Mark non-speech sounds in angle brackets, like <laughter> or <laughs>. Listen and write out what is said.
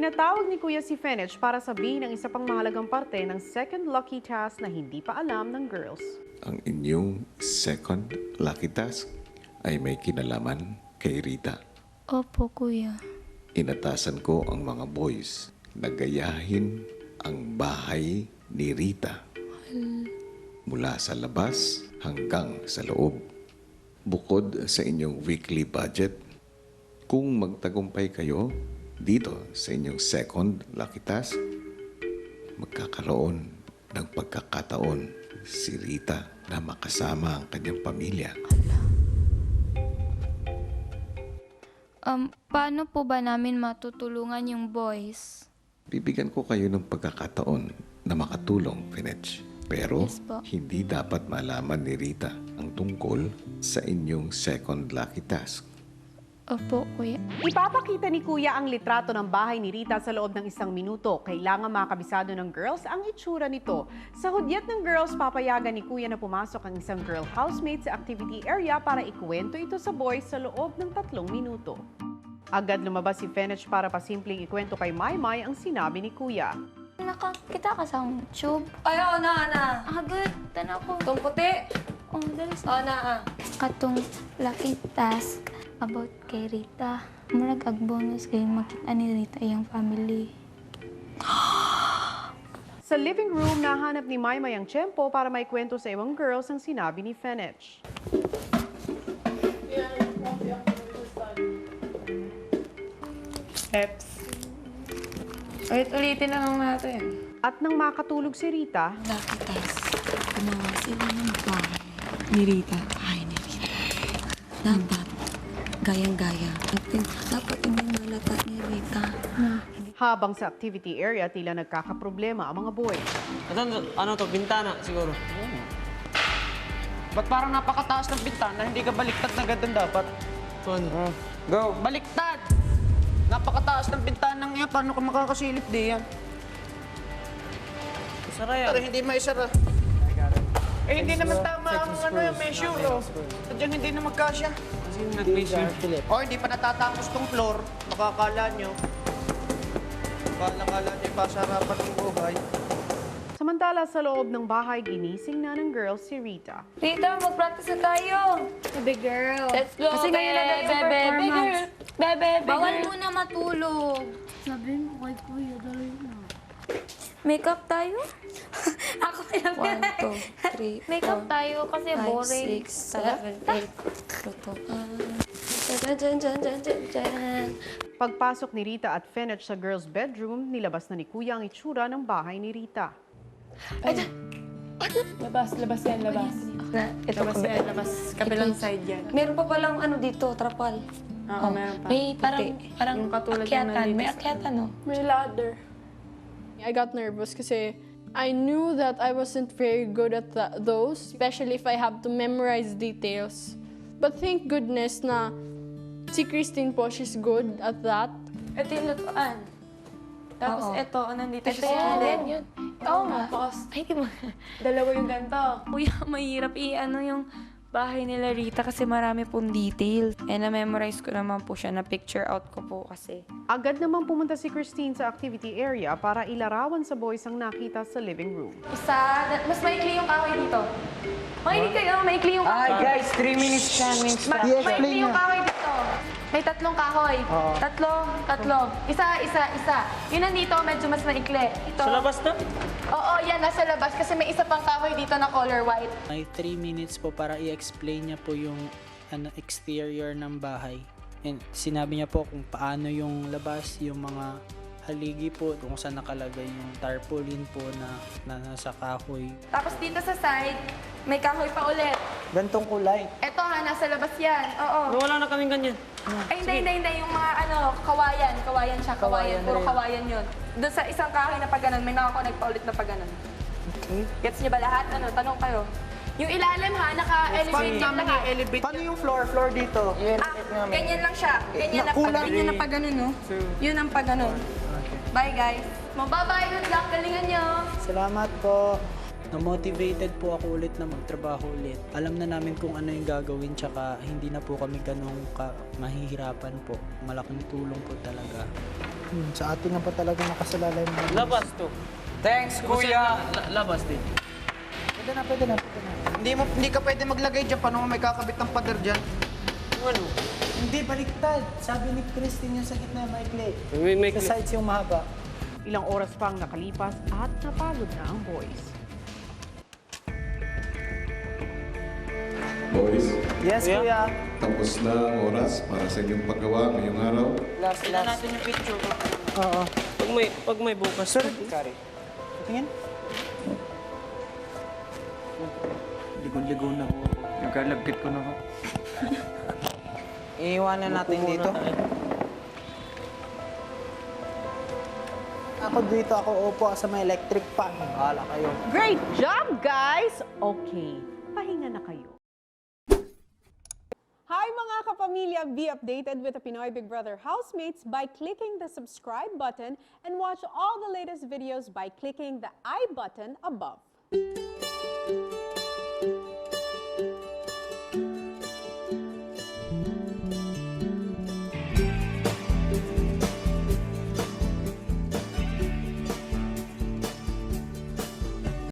Pinatawag ni Kuya si Fenech para sabihin ang isa pang mahalagang parte ng second lucky task na hindi pa alam ng girls. Ang inyong second lucky task ay may kinalaman kay Rita. Opo, kuya. Inatasan ko ang mga boys na gayahin ang bahay ni Rita. Mula sa labas hanggang sa loob. Bukod sa inyong weekly budget, kung magtagumpay kayo dito sa inyong second lucky task, magkakaroon ng pagkakataon si Rita na makasama ang kanyang pamilya. Um, paano po ba namin matutulungan yung boys? Bibigyan ko kayo ng pagkakataon na makatulong, Finech. Pero Yes po. hindi dapat malaman ni Rita ang tungkol sa inyong second lucky task. Opo, kuya. Ipapakita ni Kuya ang litrato ng bahay ni Rita sa loob ng isang minuto. Kailangan makabisado ng girls ang itsura nito. Sa hudyat ng girls, papayagan ni Kuya na pumasok ang isang girl housemate sa activity area para ikuwento ito sa boys sa loob ng tatlong minuto. Agad lumabas si Fenech para pasimpleng ikwento kay Maymay ang sinabi ni Kuya. Nakakita ka sa tube? Ay, oo na, na. Ah, good. Tanaw ko. Itong puti. Oh, dalis. Oo na, ah. Katong lucky task about kay Rita. Murag ag bonus kay makita ni Rita iyang family. <gasps> Sa living room, nahanap ni Maymay ang tiyempo para maikwento sa ibang girls ang sinabi ni Fenech. Peps. Ulit-ulitin na lang natin. At nang makatulog si Rita, Lucky task. Gumawa sila ng bahay ni Rita. Bahay ni Rita. Dapat, gayang-gaya. At dapat hindi malata ni Rita. habang sa activity area tila nagkakaproblema ang mga boys. Ano, ano to, bintana siguro. Ba't parang napakataas ng bintana, hindi ka baliktad na ganun dapat? Ano? Go. Baliktad! Napakataas ng bintana ng yan, paano ka makakasilip di yan? Sara yan. Pero hindi maisara. Eh, hindi naman tama ang ano yung measure, oh. Sadyang hindi na magkasya. Kasi nag-measure. O, hindi pa natatapos tong floor, makakala nyo. Kala-kala nyo pasarapan ng buhay. Samantala sa loob ng bahay, ginising na ng girls si Rita. Rita, mag-practice na tayo. Baby girl. Let's go. Kasi ngayon na yung Bebe, bebe, performance. Bebe, bebe. Bawal muna matulog. Sabi mo kay kuya, dali na. Makeup tayo? <laughs> Ako lang. One, two, three, Makeup four, tayo kasi five, boring. six, seven, eight. Luto. Dyan, dyan, dyan, dyan, dyan, dyan. Pagpasok ni Rita at Fenech sa girls' bedroom, nilabas na ni Kuya ang itsura ng bahay ni Rita. Labas, labas yan, labas. Na, ito Labas yan, labas. Kabilang side yan. Meron pa palang ano dito, trapal. Oo, meron pa. May Parang, parang yung katulad yung Akyatan, nandito may sa- akyatan, no? May ladder. I got nervous kasi I knew that I wasn't very good at tha- those, especially if I have to memorize details. But thank goodness na si Christine po, she's good at that. Ito yung lutuan. Tapos Oo. ito, nandito Ito siya yan, gilid. yun. Oo nga. Tapos, Ay, di mo. dalawa yung ganito. Kuya, mahirap i-ano yung bahay nila Rita kasi marami pong detail. Eh, na-memorize ko naman po siya, na-picture out ko po kasi. Agad namang pumunta si Christine sa activity area para ilarawan sa boys ang nakita sa living room. Isa, mas maikli yung kahoy dito. Makinig kayo, maikli yung kahoy. Ay, guys, 3 minutes challenge. Ma- maikli yung kahoy dito. May tatlong kahoy. Tatlo, tatlo. Isa, isa, isa. Yun nandito, medyo mas maikli. Ito. Sa labas na? Oo, yan, nasa labas. Kasi may isa pang kahoy dito na color white. May 3 minutes po para i-explain niya po yung ano, exterior ng bahay. And sinabi niya po kung paano yung labas, yung mga haligi po, kung saan nakalagay yung tarpaulin po na, na nasa kahoy. Tapos dito sa side, may kahoy pa ulit. Gantong kulay. Eto ha, nasa labas yan. Oo. Wala na kaming ganyan. Ay, hindi, hindi, hindi. Yung mga ano, kawayan. Kawayan siya. Kawayan. Puro kawayan yun. Doon sa isang kahoy na pag ganun, may nakakonect pa ulit na pag ganun. Gets niyo ba lahat? Ano, tanong kayo. Yung ilalim ha, naka-elevate yung lahat. elevate. Paano yung floor? Floor dito. Ah, ganyan lang siya. Ganyan na pag, ganyan na pag ganun, no? Yun ang pag ganun. Bye, guys. Mababay, good luck. Galingan niyo. Salamat po. Na-motivated po ako ulit na magtrabaho ulit. Alam na namin kung ano yung gagawin tsaka hindi na po kami ganong ka mahihirapan po. Malaking tulong po talaga. Yun, sa atin nga pa talaga nakasalalay boys. Labas to. Thanks, Kuya. labas din. Pwede na, pwede na, pwede na. Hindi mo hindi ka pwede maglagay dyan. Paano mo may kakabit ng pader dyan? Ano? Hindi, baliktad. Sabi ni Christine yung sa gitna, maikli. May, may Sa sides yung mahaba. Ilang oras pang nakalipas at napagod na ang boys. Yes, Kuya. kuya. tapos na ang oras para sa inyong paggawa ngayong araw. Last, last. natin yung picture. Oo. Pag may, pag may bukas. Sir, Kari. tingin. Ligo-ligo na ako. Nagkalagkit ko na ako. <laughs> Iiwanan natin dito. Ako dito, ako upo sa may electric fan. Bahala kayo. Great job, guys! Okay, pahinga na kayo. Be updated with the Pinoy Big Brother housemates by clicking the subscribe button and watch all the latest videos by clicking the I button above.